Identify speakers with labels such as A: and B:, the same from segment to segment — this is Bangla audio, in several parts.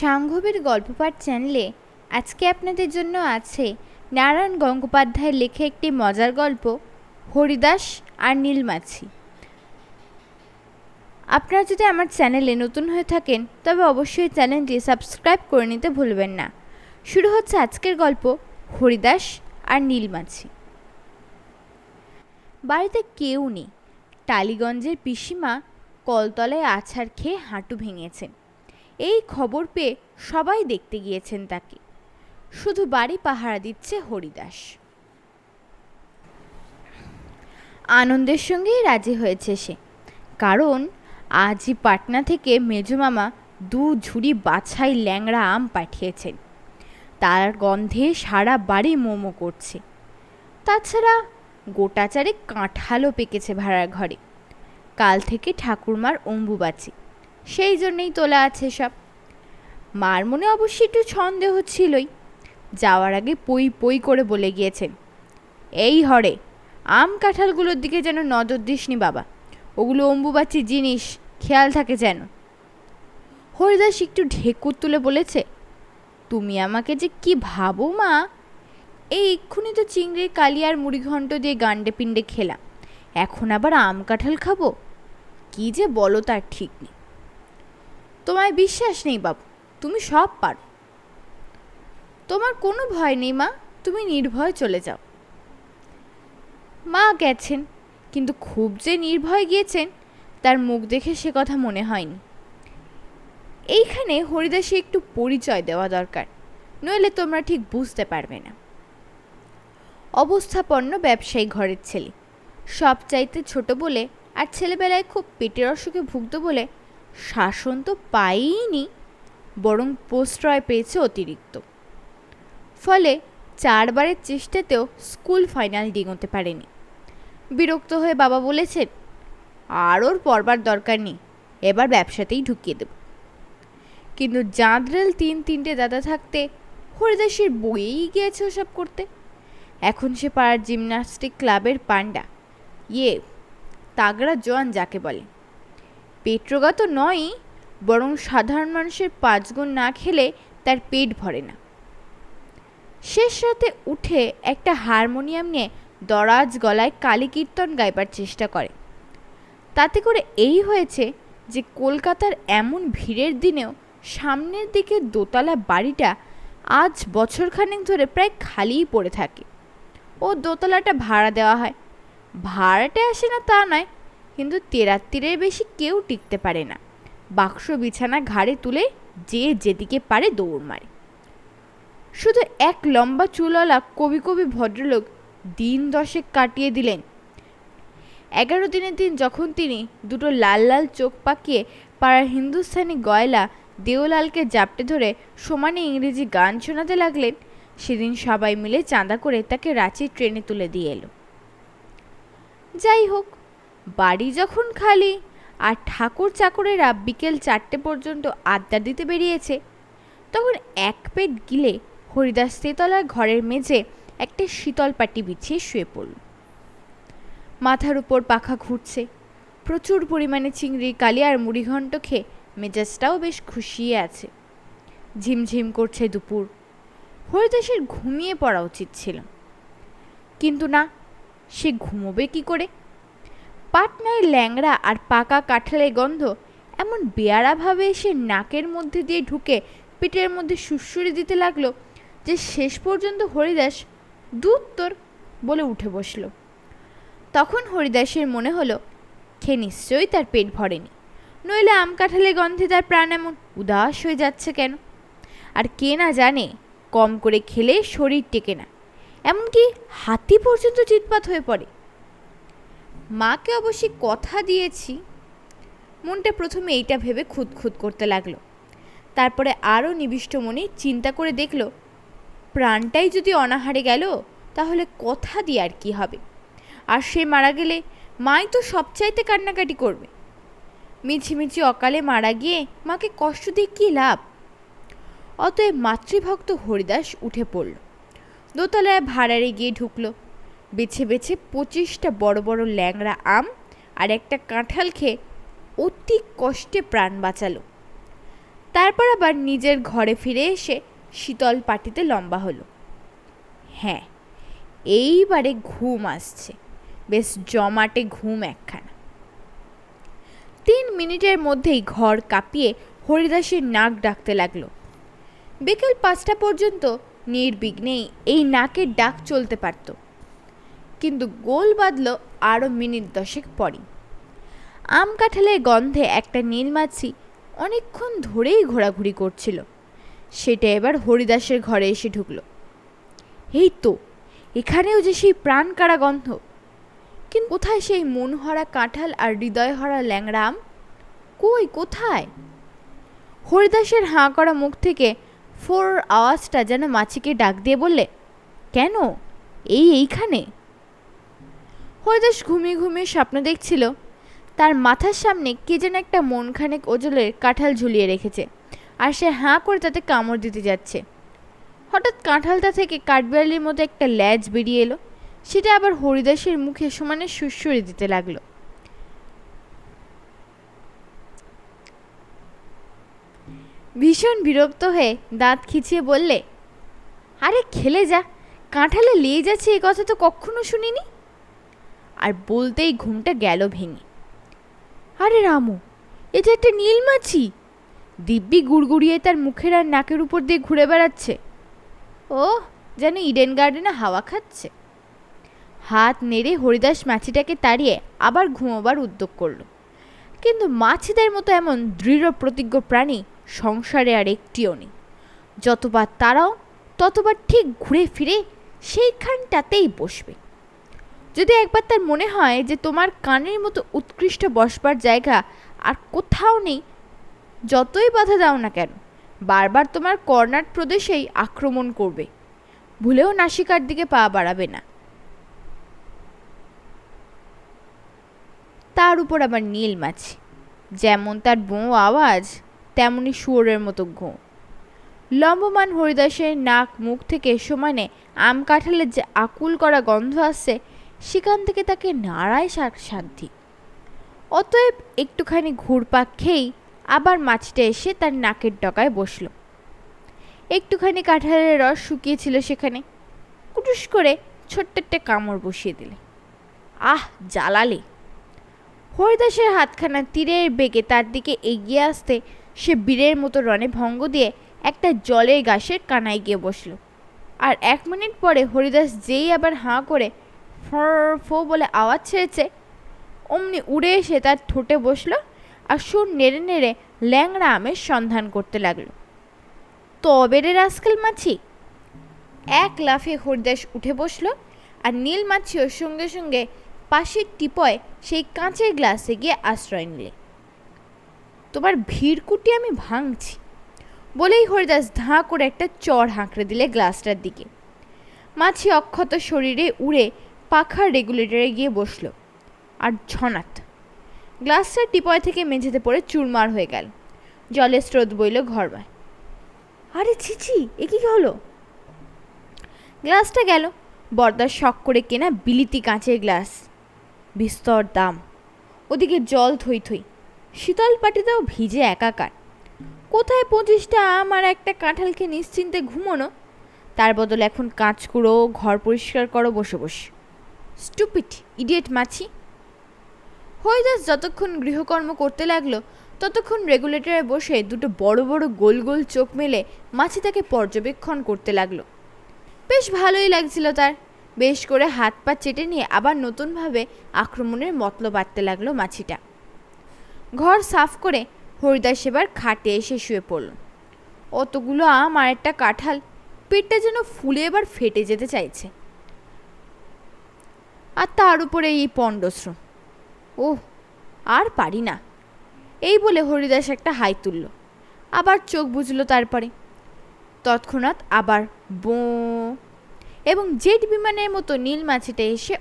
A: সাংঘবের গল্পপাঠ চ্যানেলে আজকে আপনাদের জন্য আছে নারায়ণ গঙ্গোপাধ্যায়ের লেখা একটি মজার গল্প, হরিদাস আর নীলমাছি। আপনারা যদি আমার চ্যানেলে নতুন হয়ে থাকেন, তবে অবশ্যই চ্যানেলটি সাবস্ক্রাইব করে নিতে ভুলবেন না। শুরু হচ্ছে আজকের গল্প, হরিদাস আর নীলমাছি। বাড়িতে কেউ নেই। টালিগঞ্জের পিসিমা কলতলায় আছাড় খেয়ে হাঁটু ভেঙেছেন এই খবর পেয়ে সবাই দেখতে গিয়েছেন তাকে। শুধু বাড়ি পাহারা দিচ্ছে হরিদাস। আনন্দের সঙ্গেই রাজি হয়েছে সে। কারণ আজই পাটনা থেকে মেজমামা দু ঝুড়ি বাছাই ল্যাংড়া আম পাঠিয়েছেন। তার গন্ধে সারা বাড়ি মোমো করছে। তাছাড়া গোটা চারেক কাঁঠালও পেকেছে ভাড়ার ঘরে। কাল থেকে ঠাকুরমার অম্বুবাচি। সেই জন্যেই তোলা আছে সব। মার মনে অবশ্যই একটু সন্দেহ ছিলই। যাওয়ার আগে পই পই করে বলে গিয়েছেন এই হরে, আম কাঁঠালগুলোর দিকে যেন নজর দিসনি বাবা। ওগুলো অম্বুবাচি জিনিস, খেয়াল থাকে যেন। হরিদাস একটু ঢেকুর তুলে বলেছে, তুমি আমাকে যে কি ভাবো মা? এই এক্ষুনি তো চিংড়ির কালিয়ার মুড়িঘণ্ট দিয়ে গান্ডে পিণ্ডে খেলাম। এখন আবার আম কাঁঠাল খাব? কি যে বলো তার ঠিক নেই। তোমায় বিশ্বাস নেই বাবু, তুমি সব পারো। তোমার কোনো ভয় নেই মা, তুমি নির্ভয় চলে যাও। মা গেছেন, কিন্তু খুব যে নির্ভয় গিয়েছেন, তার মুখ দেখে সে কথা মনে হয়নি। এইখানে হরিদাসে একটু পরিচয় দেওয়া দরকার, নইলে তোমরা ঠিক বুঝতে পারবে না। অবস্থাপন্ন ব্যবসায়ী ঘরের ছেলে সব চাইতে ছোট বলে আর ছেলেবেলায় খুব পেটের অসুখে ভুগত বলে শাসন তো পাইনি বরং প্রশ্রয় পেয়েছে অতিরিক্ত। ফলে চারবারের চেষ্টাতেও স্কুল ফাইনাল ডিঙোতে পারেনি। বিরক্ত হয়ে বাবা বলেছেন, আর ওর পড়বার দরকার নেই, এবার ব্যবসাতেই ঢুকিয়ে দেব। কিন্তু জাঁদরেল তিন তিনটে দাদা থাকতে হরিদাসের বইয়েই গিয়েছে ওসব করতে। এখন সে পাড়ার জিমনাস্টিক ক্লাবের পান্ডা ইয়ে তাগড়া জোয়ান যাকে বলে। পেট্রোগা তো নয়ই, বরং সাধারণ মানুষের পাঁচগুণ না খেলে তার পেট ভরে না। শেষ রাতে উঠে একটা হারমোনিয়াম নিয়ে দরাজ গলায় কালী কীর্তন গাইবার চেষ্টা করে। তাতে করে এই হয়েছে যে কলকাতার এমন ভিড়ের দিনেও সামনের দিকে দোতলা বাড়িটা আজ বছরখানেক ধরে প্রায় খালিই পড়ে থাকে। ও দোতলাটা ভাড়া দেওয়া হয়। ভাড়াটা আসে না তা নয় কিন্তু তেরাত্তিরের বেশি কেউ টিকতে পারে না। বাক্স বিছানা ঘাড়ে তুলে যে যেদিকে পারে দৌড় মারে। শুধু এক লম্বা চুলওয়ালা কবি কবি ভদ্রলোক দিন দশেক কাটিয়ে দিলেন। এগারো দিনের দিন যখন তিনি দুটো লাল লাল চোখ পাকিয়ে পাড়ার হিন্দুস্থানি গয়লা দেওলালকে জাপটে ধরে সমানে ইংরেজি গান শোনাতে লাগলেন, সেদিন সবাই মিলে চাঁদা করে তাকে রাঁচির ট্রেনে তুলে দিয়ে এলো। যাই হোক বাড়ি যখন খালি, আর ঠাকুর চাকরেরা বিকেল চারটে পর্যন্ত আড্ডা দিতে বেরিয়েছে, তখন এক পেট গিলে হরিদাস তেতলার ঘরের মেঝে একটা শীতল পাটি বিছিয়ে শুয়ে পড়ল। মাথার উপর পাখা ঘুরছে, প্রচুর পরিমাণে চিংড়ি কালি আর মুড়িঘণ্ট খেয়ে মেজাজটাও বেশ খুশিয়ে আছে। ঝিমঝিম করছে দুপুর, হরিদাসের ঘুমিয়ে পড়া উচিত ছিল। কিন্তু না, সে ঘুমোবে কি করে? পাটনায় ল্যাংড়া আর পাকা কাঁঠালের গন্ধ এমন বেয়ারাভাবে এসে নাকের মধ্যে দিয়ে ঢুকে পেটের মধ্যে সুসুরি দিতে লাগল যে শেষ পর্যন্ত হরিদাস দুত্তর বলে উঠে বসল। তখন হরিদাসের মনে হলো খেয়ে নিশ্চয়ই তার পেট ভরেনি। নইলে আম কাঁঠালের গন্ধে তার প্রাণ এমন উদাস হয়ে যাচ্ছে কেন? আর কে না জানে, কম করে খেলে শরীর টেকে না। এমনকি হাতি পর্যন্ত চিৎপাত হয়ে পড়ে। মাকে অবশ্যই কথা দিয়েছি। মনটা প্রথমে এইটা ভেবে খুদ করতে লাগল। তারপরে আরও নিবিষ্ট মনে চিন্তা করে দেখল, প্রাণটাই যদি অনাহারে গেল, তাহলে কথা দিয়ে আর কি হবে? আর সে মারা গেলে মাই তো সবচাইতে কান্নাকাটি করবে। মিছিমিছি অকালে মারা গিয়ে মাকে কষ্ট দিয়ে কী লাভ? অতএব মাতৃভক্ত হরিদাস উঠে পড়ল। দোতলায় ভাড়ারে গিয়ে ঢুকলো। বেছে বেছে পঁচিশটা বড় বড় ল্যাংড়া আম আর একটা কাঁঠাল খেয়ে অতি কষ্টে প্রাণ বাঁচালো। তারপর আবার নিজের ঘরে ফিরে এসে শীতল পাটিতে লম্বা হলো। হ্যাঁ এইবারে ঘুম আসছে। বেশ জমাটে ঘুম একখানা। তিন মিনিটের মধ্যেই ঘর কাঁপিয়ে হরিদাসের নাক ডাকতে লাগল। বিকেল পাঁচটা পর্যন্ত নির্বিঘ্নেই এই নাকের ডাক চলতে পারত। কিন্তু গোল বাঁধল আরও মিনিট দশেক পরই। আম কাঁঠালের গন্ধে একটা নীলমাছি অনেকক্ষণ ধরেই ঘোরাঘুরি করছিল। সেটা এবার হরিদাসের ঘরে এসে ঢুকল। এই তো, এখানেও যে সেই প্রাণ কারা গন্ধ। কিন্তু কোথায় সেই মনহরা কাঁঠাল আর হৃদয়হরা ল্যাংড়াম কই, কোথায়? হরিদাসের হাঁ করা মুখ থেকে ফোর আওয়াজটা যেন মাছিকে ডাক দিয়ে বললে, কেন? এই এইখানে? হরিদাস ঘুমিয়ে ঘুমিয়ে স্বপ্ন দেখছিল। তার মাথার সামনে কে যেন একটা মনখানেক ওজলের কাঁঠাল ঝুলিয়ে রেখেছে। আর সে হাঁ করে তাতে কামড় দিতে যাচ্ছে। হঠাৎ কাঁঠালটা থেকে কাঠবিড়ালির মতো একটা ল্যাজ বেরিয়ে এলো। সেটা আবার হরিদাসের মুখে সমানে সুস্বরে দিতে লাগল। ভীষণ বিরক্ত হয়ে দাঁত খিচিয়ে বললে, আরে, খেলে যা। কাঁঠালে লিয়ে যাচ্ছে এ কথা তো কখনো শুনিনি? আর বলতেই ঘুমটা গেল ভেঙে। আরে রামু এটা একটা নীলমাছি দিব্যি গুড়গুড়িয়ে তার মুখের আর নাকের উপর দিয়ে ঘুরে বেড়াচ্ছে। ও যেন ইডেন গার্ডেনে হাওয়া খাচ্ছে। হাত নেড়ে হরিদাস মাছিটাকে তাড়িয়ে আবার ঘুমোবার উদ্যোগ করল। কিন্তু মাছিদের মতো এমন দৃঢ় প্রতিজ্ঞ প্রাণী সংসারে আর একটিও নেই। যতবার তারাও, ততবার ঠিক ঘুরে ফিরে সেইখানটাতেই বসবে। যদি একবার তার মনে হয় যে তোমার কানের মতো উৎকৃষ্ট বসবার জায়গা আর কোথাও নেই, যতই বাধা দাও না কেন, বারবার তোমার কর্নার প্রদেশেই আক্রমণ করবে। ভুলেও নাসিকার দিকে পা বাড়াবে না। তার উপর আবার নীল মাছি, যেমন তার বোঁ আওয়াজ, তেমনি শুয়োরের মতো ঘুঁ। লম্বমান হরিদাসের নাক মুখ থেকে সমানে আম কাঁঠালের যে আকুল করা গন্ধ আসছে সেখান থেকে তাকে নাড়ায় শান্তি। অতএব একটুখানি ঘুরপাক খেয়েই আবার মাছটা এসে তার নাকের ডকায় বসল। একটুখানি কাঁঠালের রস শুকিয়েছিল সেখানে। কুটুস করে ছোট্ট একটা কামড় বসিয়ে দিলে। আহ জ্বালালে হরিদাসের হাতখানা তীরের বেগে তার দিকে এগিয়ে আসতে সে বীরের মতো রনে ভঙ্গ দিয়ে একটা জলের গাছের কানায় গিয়ে বসল। আর এক মিনিট পরে হরিদাস যেই আবার হাঁ করে ফর ফো বলে আওয়াজ ছেড়েছে। অমনি উড়ে এসে তার ঠোঁটে বসল আর সুর নেড়ে নেড়ে ল্যাংড়া আমের সন্ধান করতে লাগল। তবে রে রাস্কেল মাছি। এক লাফে হরিদাস উঠে বসল আর নীল মাছিও সঙ্গে সঙ্গে পাশের টিপয় সেই কাঁচের গ্লাসে গিয়ে আশ্রয় নিলে। তোমার ভিড়কুটি আমি ভাঙছি। বলেই হরিদাস ধাঁ করে একটা চড় হাঁকড়ে দিলে গ্লাসটার দিকে। মাছি অক্ষত শরীরে উড়ে পাখার রেগুলেটরে গিয়ে বসল। আর ঝনাত গ্লাসটা টিপয় থেকে মেঝেতে পড়ে চুরমার হয়ে গেল। জলের স্রোত বইল ঘরবায়। আরে ছিছি এ কি হলো? গ্লাসটা গেল। বর্দার শখ করে কেনা বিলিতি কাঁচের গ্লাস। বিস্তর দাম। ওদিকে জল থই থই। শীতল পাটিতেও ভিজে একাকার। কোথায় পঁচিশটা আম আর একটা কাঁঠালকে নিশ্চিন্তে ঘুমোনো? তার বদলে এখন কাঁচ কুড়ো ঘর পরিষ্কার করো, বসে বসে। স্টুপিট ইডিয়েট মাছি। হরিদাস যতক্ষণ গৃহকর্ম করতে লাগল, ততক্ষণ রেগুলেটরে বসে দুটো বড় বড় গোল গোল চোখ মেলে মাছি তাকে পর্যবেক্ষণ করতে লাগল। বেশ ভালোই লাগছিল তার। বেশ করে হাত পা চেটে নিয়ে আবার নতুনভাবে আক্রমণের মতলব বাড়তে লাগল মাছিটা। ঘর সাফ করে হরিদাস এবার খাটে এসে শুয়ে পড়ল। অতগুলো আম আর একটা কাঁঠাল, পেটটা যেন ফুলে এবার ফেটে যেতে চাইছে। আর তার উপরে এই পণ্ডশ্রম ও আর পারি না। এই বলে হরিদাস একটা হাই তুলল। আবার চোখ বুঝলো তারপরে। তৎক্ষণাৎ আবার বো। এবং জেট বিমানের মতো নীল মাছিটা এসে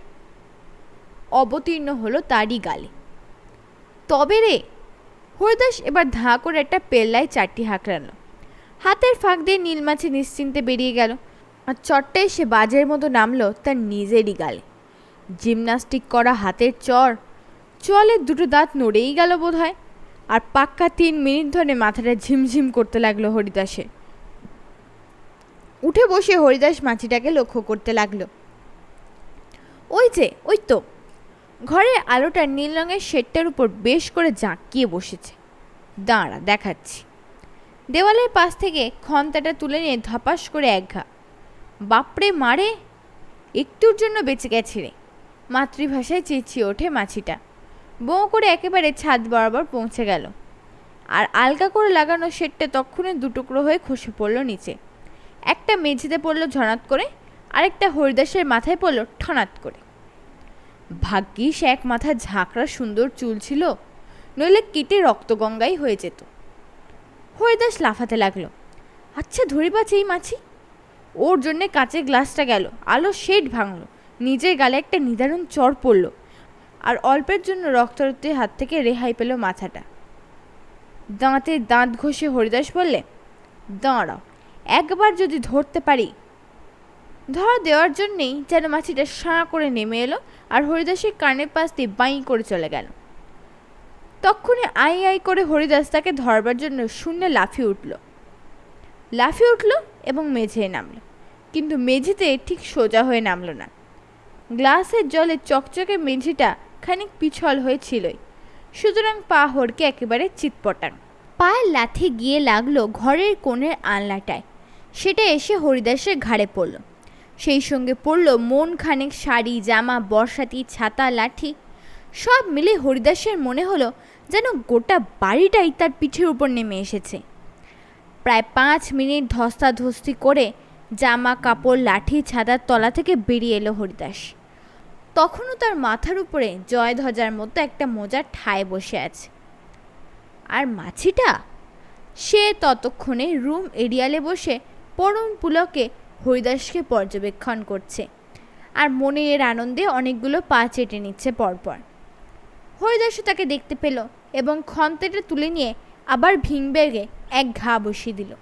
A: অবতীর্ণ হলো তারই গালে। তবে রে, হরিদাস এবার ধাঁ করে একটা পেল্লায় চারটি হাঁকড়ালো হাতের ফাঁক দিয়ে নীলমাছি নিশ্চিন্তে বেরিয়ে গেল। আর চটটা এসে বাজের মতো নামলো তার নিজেরই গালে। জিমনাস্টিক করা হাতের চর। চলের দুটো দাঁত নড়েই গেল বোধ হয় আর পাক্কা তিন মিনিট ধরে মাথাটা ঝিমঝিম করতে লাগল হরিদাসে। উঠে বসে হরিদাস মাছিটাকে লক্ষ্য করতে লাগল। ওই যে, ওই তো। ঘরের আলোটা নীল রঙের শেডটার উপর বেশ করে জাঁকিয়ে বসেছে। দাঁড়া, দেখাচ্ছি। দেওয়ালের পাশ থেকে খন্তাটা তুলে নিয়ে ধপাস করে এক ঘা। বাপরে, মারে! একটুর জন্য বেঁচে গেছে রে। মাতৃভাষায় চেঁচিয়ে ওঠে মাছিটা। বো করে একেবারে ছাদ বরাবর পৌঁছে গেল। আর আলগা করে লাগানো শেডটা তক্ষণে দুটুকরো হয়ে খসে পড়ল নিচে। একটা মেঝেতে পড়ল ঝনাত করে, আরেকটা হরিদাসের মাথায় পড়ল ঠনাত করে। ভাগ্যিস এক মাথা ঝাঁকড়া সুন্দর চুল ছিল, নইলে কেটে রক্তগঙ্গাই হয়ে যেত। হরিদাস লাফাতে লাগল আচ্ছা ধরি পাচ্ছে এই মাছি? ওর জন্যে কাঁচের গ্লাসটা গেল, আলো শেড ভাঙলো। নিজের গালে একটা নিদারুণ চর পড়ল আর অল্পের জন্য রক্তারক্তির হাত থেকে রেহাই পেল মাথাটা। দাঁতে দাঁত ঘষে হরিদাস বললে, দাঁড়াও, একবার যদি ধরতে পারি? ধরা দেওয়ার জন্যেই যেন মাছিটা সাঁ করে নেমে এলো আর হরিদাসের কানের পাশ দিয়ে বাঁই করে চলে গেল। তক্ষুনি আই আই করে হরিদাস তাকে ধরবার জন্য শূন্যে লাফিয়ে উঠল। লাফিয়ে উঠল এবং মেঝেয়ে নামলো। কিন্তু মেঝেতে ঠিক সোজা হয়ে নামলো না। গ্লাসের জলে চকচকে মেঝেটা খানিক পিছল হয়েছিলই। সুতরাং পা হড়কে একেবারে চিৎপটান পায়ের লাথি গিয়ে লাগল ঘরের কোণের আনলাটায় সেটা এসে হরিদাসের ঘাড়ে পড়ল। সেই সঙ্গে পড়ল মন খানেক শাড়ি, জামা, বর্ষাতি, ছাতা, লাঠি। সব মিলে হরিদাসের মনে হলো যেন গোটা বাড়িটাই তার পিঠের উপর নেমে এসেছে। প্রায় পাঁচ মিনিট ধস্তাধস্তি করে জামা, কাপড়, লাঠি, ছাদার তলা থেকে বেরিয়ে এলো হরিদাস। তখনও তার মাথার উপরে জয়ধ্বজার মতো একটা মোজার ঠায় বসে আছে। আর মাছিটা? সে ততক্ষণে রুম এরিয়ালে বসে পরম পুলকে হরিদাসকে পর্যবেক্ষণ করছে আর মনের আনন্দে অনেকগুলো পা চেটে নিচ্ছে পরপর। হরিদাসও তাকে দেখতে পেল এবং খন্তেটা তুলে নিয়ে আবার ভিংবেগে এক ঘা বসিয়ে দিল।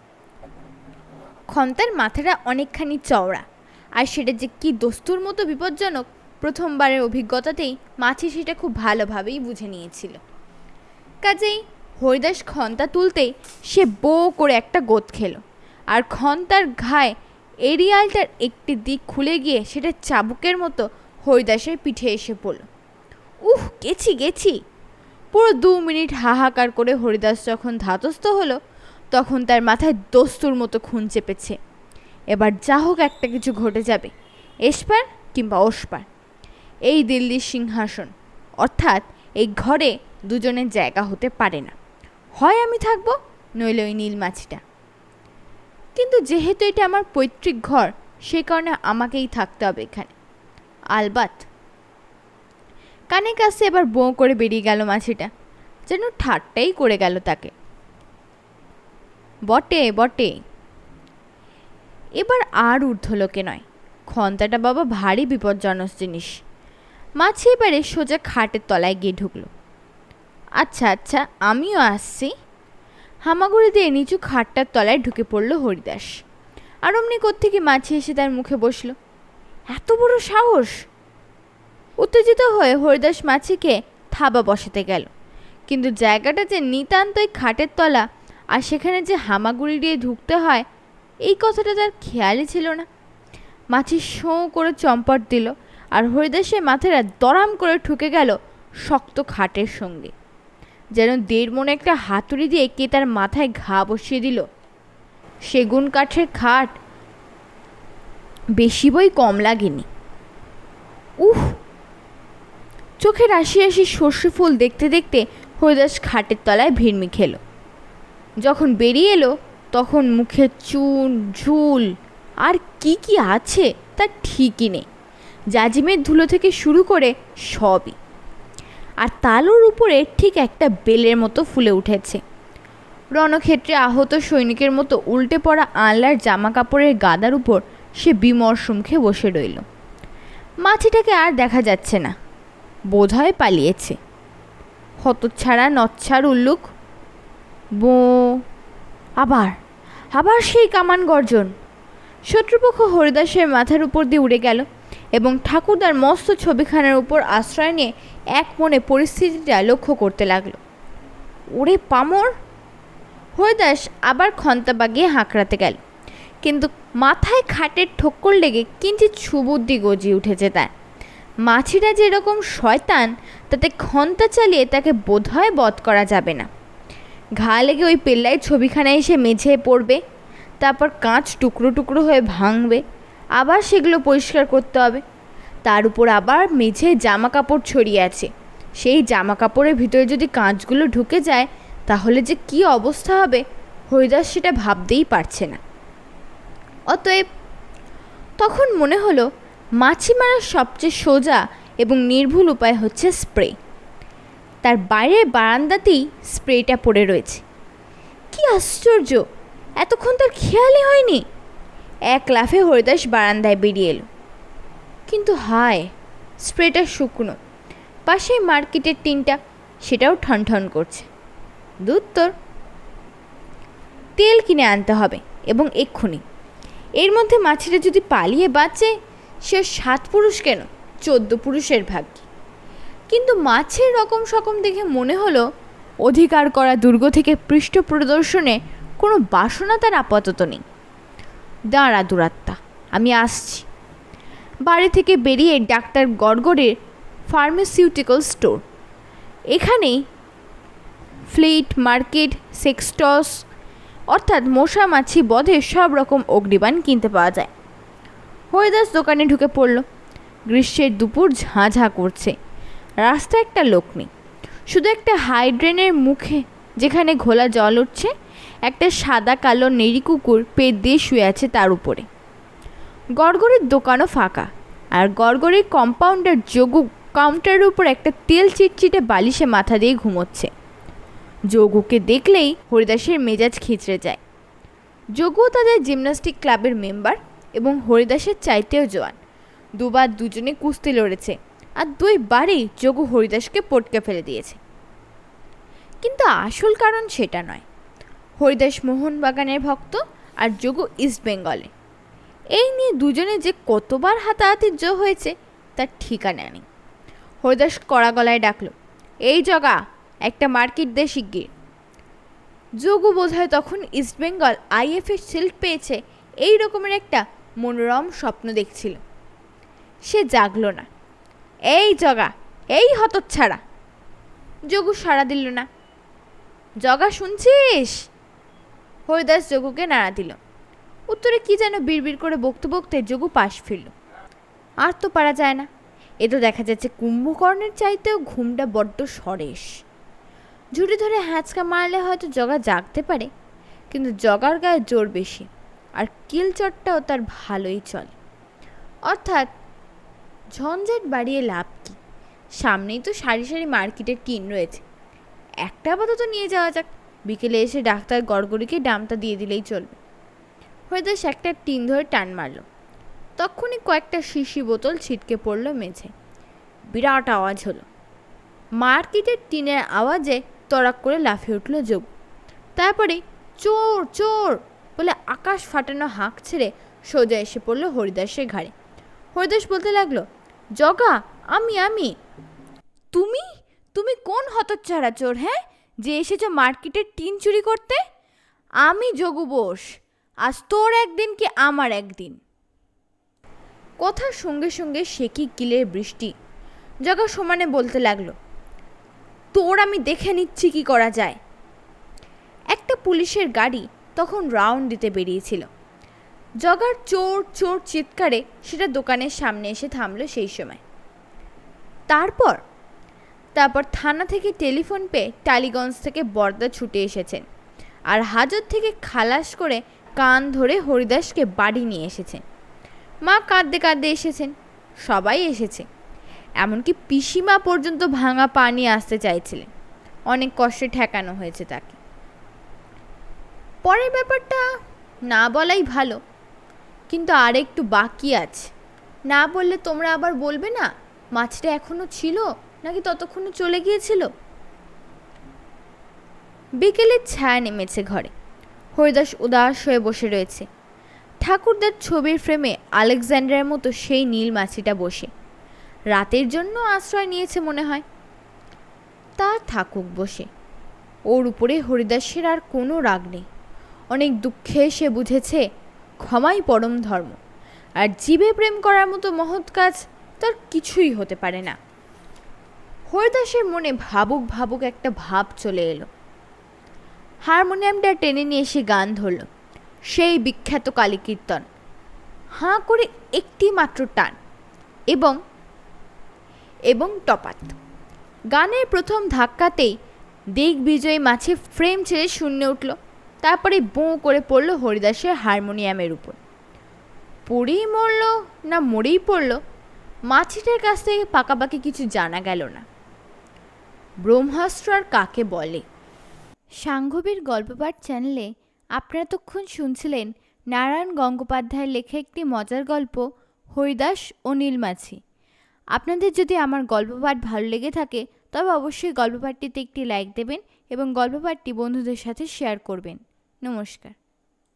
A: খন্তার মাথাটা অনেকখানি চওড়া। আর সেটা যে কি দস্তুর মতো বিপজ্জনক, প্রথমবারের অভিজ্ঞতাতেই মাছি সেটা খুব ভালোভাবেই বুঝে নিয়েছিল। কাজেই হরিদাস খন্তা তুলতেই সে বো করে একটা গোদ খেলো। আর খন্তার ঘায়ে এরিয়ালটার একটি দিক খুলে গিয়ে সেটা চাবুকের মতো হরিদাসের পিঠে এসে পড়ল। উহ, গেছি গেছি। পুরো দু মিনিট হাহাকার করে হরিদাস যখন ধাতস্থ হলো তখন তার মাথায় দস্তুর মতো খুন চেপেছে। এবার যা হোক একটা কিছু ঘটে যাবে, এসপার কিংবা ওসপার। এই দিল্লির সিংহাসন, অর্থাৎ এই ঘরে দুজনের জায়গা হতে পারে না। হয় আমি থাকব, নইলে ওই নীল মাছিটা। কিন্তু যেহেতু এটা আমার পৈতৃক ঘর, সে কারণে আমাকেই থাকতে হবে এখানে। আলবাত। কানে কাছে এবার বোঁ করে বেরিয়ে গেল মাছিটা, যেন ঠাট্টাই করে গেল তাকে। বটে বটে। এবার আর ঊর্ধ্বলোকে নয়। খন্তাটা বাবা ভারী বিপজ্জনক জিনিস। মাছি এবারে সোজা খাটের তলায় গিয়ে ঢুকলো। আচ্ছা আচ্ছা আমিও আসছি। হামাগুড়ি দিয়ে নিচু খাটটার তলায় ঢুকে পড়ল হরিদাস। আর অমনি কোত্থেকে মাছি এসে তার মুখে বসল, এত বড় সাহস! উত্তেজিত হয়ে হরিদাস মাছিকে থাবা বসাতে গেল। কিন্তু জায়গাটা যে নিতান্তই খাটের তলা আর সেখানে যে হামাগুড়ি দিয়ে ঢুকতে হয়, এই কথাটা তার খেয়ালই ছিল না। মাছি শোঁ করে চম্পট দিল আর হরিদাসের মাথাটা দরাম করে ঠুকে গেল শক্ত খাটের সঙ্গে। যেন দেড় মনে একটা হাতুড়ি দিয়ে কে তার মাথায় ঘা বসিয়ে দিল। সেগুন কাঠের খাট বেশি বই কম লাগেনি। উহ! চোখে রাশি রাশি সর্ষে ফুল দেখতে দেখতে হরিদাস খাটের তলায় ভিড়মি খেলো। যখন বেরিয়ে এলো, তখন মুখে চুন, ঝুল, আর কি কি আছে তা ঠিকই নেই। জাজিমের ধুলো থেকে শুরু করে সবই। আর তালুর উপরে ঠিক একটা বেলের মতো ফুলে উঠেছে। রণক্ষেত্রে আহত সৈনিকের মতো উল্টে পড়া আনলার জামা কাপড়ের গাদার উপর সে বিমর্ষ মুখে বসে রইল। মাছিটাকে আর দেখা যাচ্ছে না। বোধহয় পালিয়েছে। হতচ্ছাড়া নচ্ছার উল্লুক বো, আবার আবার সেই কামান গর্জন। শত্রুপক্ষ হরিদাসের মাথার উপর দিয়ে উড়ে গেল এবং ঠাকুরদার মস্ত ছবিখানার উপর আশ্রয় নিয়ে এক মনে পরিস্থিতিটা লক্ষ্য করতে লাগল। ওরে পামর! হরিদাস আবার খন্তা বাগিয়ে হাঁকড়াতে গেল। কিন্তু মাথায় খাটের ঠোক্কর লেগে কিঞ্চিত সুবুদ্ধি গজিয়ে উঠেছে তার। মাছিরা যেরকম শয়তান, তাতে খন্তা চালিয়ে তাকে বোধহয় বধ করা যাবে না। ঘা লেগে ওই পেল্লায় ছবিখানা এসে মেঝে পড়বে, তারপর কাঁচ টুকরো টুকরো হয়ে ভাঙবে, আবার সেগুলো পরিষ্কার করতে হবে। তার উপর আবার মেঝে জামা কাপড় ছড়িয়ে আছে। সেই জামা কাপড়ের ভিতরে যদি কাঁচগুলো ঢুকে যায়, তাহলে যে কি অবস্থা হবে, হরিদাস সেটা ভাবতেই পারছে না। অতএব তখন মনে হলো মাছি মারার সবচেয়ে সোজা এবং নির্ভুল উপায় হচ্ছে স্প্রে। তার বাইরের বারান্দাতেই স্প্রেটা পড়ে রয়েছে। কি আশ্চর্য! এতক্ষণ তার খেয়ালই হয়নি। এক লাফে হরিদাস বারান্দায় বেরিয়ে এলো। কিন্তু হায়, স্প্রেটা শুকনো। পাশেই মার্কেটের টিনটা, সেটাও ঠন ঠন করছে। দুধ তোর। তেল কিনে আনতে হবে, এবং এক্ষুনি। এর মধ্যে মাছিটা যদি পালিয়ে বাঁচে, সে সাত পুরুষ কেন? চোদ্দ পুরুষের ভাগ্য। কিন্তু মাছের রকম সকম দেখে মনে হলো, অধিকার করা দুর্গ থেকে পৃষ্ঠ প্রদর্শনে কোনো বাসনা তার আপাতত নেই। দাঁড়া দুরাত্মা, আমি আসছি। বাড়ি থেকে বেরিয়ে ডাক্তার গড়গড়ের ফার্মাসিউটিক্যাল স্টোর। এখানেই ফ্লিট, মার্কেট, সেক্সটস, অর্থাৎ মশা, মাছি, বধে সব রকম অগ্নিবাণ কিনতে পাওয়া যায়। হরিদাস দোকানে ঢুকে পড়ল। গ্রীষ্মের দুপুর ঝাঁঝা করছে। রাস্তায় একটা লোক নেই শুধু একটা হাইড্রেনের মুখে যেখানে ঘোলা জল উঠছে, একটা সাদা কালো নেড়ি কুকুর পেট দিয়ে শুয়ে আছে তার উপরে। গড়গড়ের দোকানও ফাঁকা, আর গড়গড়ের কম্পাউন্ডার যোগু কাউন্টারের উপর একটা তেল চিটচিটে বালিশে মাথা দিয়ে ঘুমোচ্ছে। যোগুকে দেখলেই হরিদাসের মেজাজ খিচড়ে যায়। যোগুও তাদের জিমনাস্টিক ক্লাবের মেম্বার এবং হরিদাসের চাইতেও জোয়ান। দুবার দুজনে কুস্তি লড়েছে। আর দুই বারেই যোগু হরিদাসকে পটকে ফেলে দিয়েছে। কিন্তু আসল কারণ সেটা নয়। হরিদাস মোহনবাগানের ভক্ত আর যোগু ইস্ট বেঙ্গলে। এই নিয়ে দুজনে যে কতবার হাতাহাতির জো হয়েছে, তার ঠিকানা নেই। হরিদাস কড়া গলায় ডাকল, এই জগা, একটা মার্কেট দে শিগগির যোগু বোধহয় তখন ইস্টবেঙ্গল আইএফএ শিল্ড পেয়েছে, এই রকমের একটা মনোরম স্বপ্ন দেখছিল। সে জাগলো না। এই জগা, এই হতচ্ছাড়া। যোগু সাড়া দিল না। জগা, শুনছিস? হরিদাস যোগুকে নাড়া দিল। উত্তরে কি যেন বিড়বিড় করে বকতে বকতে যোগু পাশ ফিরল। আর তো পারা যায় না। এ তো দেখা যাচ্ছে কুম্ভকর্ণের চাইতেও ঘুমটা বড্ড সরেস ঝুড়ি ধরে হ্যাঁচকা মারলে হয়তো জগা জাগতে পারে, কিন্তু জগার গায়ে জোর বেশি, আর কিল চটটাও তার ভালোই চলে। অর্থাৎ ঝঞ্ঝাট বাড়িয়ে লাভ কি? সামনেই তো সারি সারি মার্কেটের টিন রয়েছে। একটা আপাতত নিয়ে যাওয়া যাক। বিকেলে এসে ডাক্তার গড়গড়িকে ডামটা দিয়ে দিলেই চলবে। হরিদাস একটা টিন ধরে টান মারল। তখনই কয়েকটা শিশি বোতল ছিটকে পড়ল মেঝে। বিরাট আওয়াজ হলো। মার্কেটের টিনের আওয়াজে তড়াক করে লাফিয়ে উঠল যোগ তারপরে চোর চোর বলে আকাশ ফাটানো হাঁক ছেড়ে সোজা এসে পড়ল হরিদাসের ঘাড়ে। হরিদাস বলতে লাগল জগা, আমি আমি। তুমি? তুমি কোন হতচ্ছাড়া চোর হ্যাঁ? যে এসেছ মার্কেটের টিন চুরি করতে? আমি যোগু বোস। আজ তোর একদিন কি আমার একদিন? কথার সঙ্গে সঙ্গে সেকি কিলের বৃষ্টি? জগা সমানে বলতে লাগল, তোর আমি দেখে নিচ্ছি কি করা যায়। একটা পুলিশের গাড়ি তখন রাউন্ড দিতে বেরিয়েছিল। জগার চোর চোর চিৎকারে সেটা দোকানের সামনে এসে থামলো সেই সময়। তারপর তারপর থানা থেকে টেলিফোন পেয়ে টালিগঞ্জ থেকে বর্দা ছুটে এসেছেন আর হাজত থেকে খালাস করে কান ধরে হরিদাসকে বাড়ি নিয়ে এসেছেন। মা কাঁদতে কাঁদতে এসেছেন, সবাই এসেছে। এমনকি পিসিমা পর্যন্ত ভাঙা পানি আসতে চাইছিলেন। অনেক কষ্টে ঠেকানো হয়েছে তাকে। পরের ব্যাপারটা না বলাই ভালো। কিন্তু আর একটু বাকি আছে। না বললে তোমরা আবার বলবে না, মাছটা এখনও ছিল নাকি ততক্ষণে চলে গিয়েছিল? বিকেলের ছায়া নেমেছে ঘরে। হরিদাস উদাস হয়ে বসে রয়েছে। ঠাকুরদার ছবির ফ্রেমে আলেকজান্ডারের মতো সেই নীল মাছিটা বসে। রাতের জন্য আশ্রয় নিয়েছে মনে হয়। তা থাকুক বসে। ওর উপরে হরিদাসের আর কোনো রাগ নেই। অনেক দুঃখে সে বুঝেছে ক্ষমাই পরম ধর্ম। আর জীবে প্রেম করার মতো মহৎ কাজ তার কিছুই হতে পারে না। হরিদাসের মনে ভাবুক ভাবুক একটা ভাব চলে এলো। হারমোনিয়ামটা টেনে নিয়ে এসে গান ধরল। সেই বিখ্যাত কালী কীর্তন হাঁ করে একটি মাত্র টান এবং এবং টপাত। গানের প্রথম ধাক্কাতেই দিগ্বিজয়ী মাছে ফ্রেম ছেড়ে শূন্য উঠল। তারপরে বোঁ করে পড়ল হরিদাসের হারমোনিয়ামের উপর। পড়েই মরল না মরেই পড়ল? মাছিটার কাছ থেকে পাকাপাকি কিছু জানা গেল না। ব্রহ্মাস্ত্র আর কাকে বলে? সাংঘবীর গল্পপাঠ চ্যানেলে আপনারা তখন শুনছিলেন নারায়ণ গঙ্গোপাধ্যায়ের লেখা একটি মজার গল্প, হরিদাস ও নীলমাছি আপনাদের যদি আমার গল্পপাঠ ভালো লেগে থাকে, তবে অবশ্যই গল্পপাঠটিতে একটি লাইক দেবেন এবং গল্পপাঠটি বন্ধুদের সাথে শেয়ার করবেন। নমস্কার।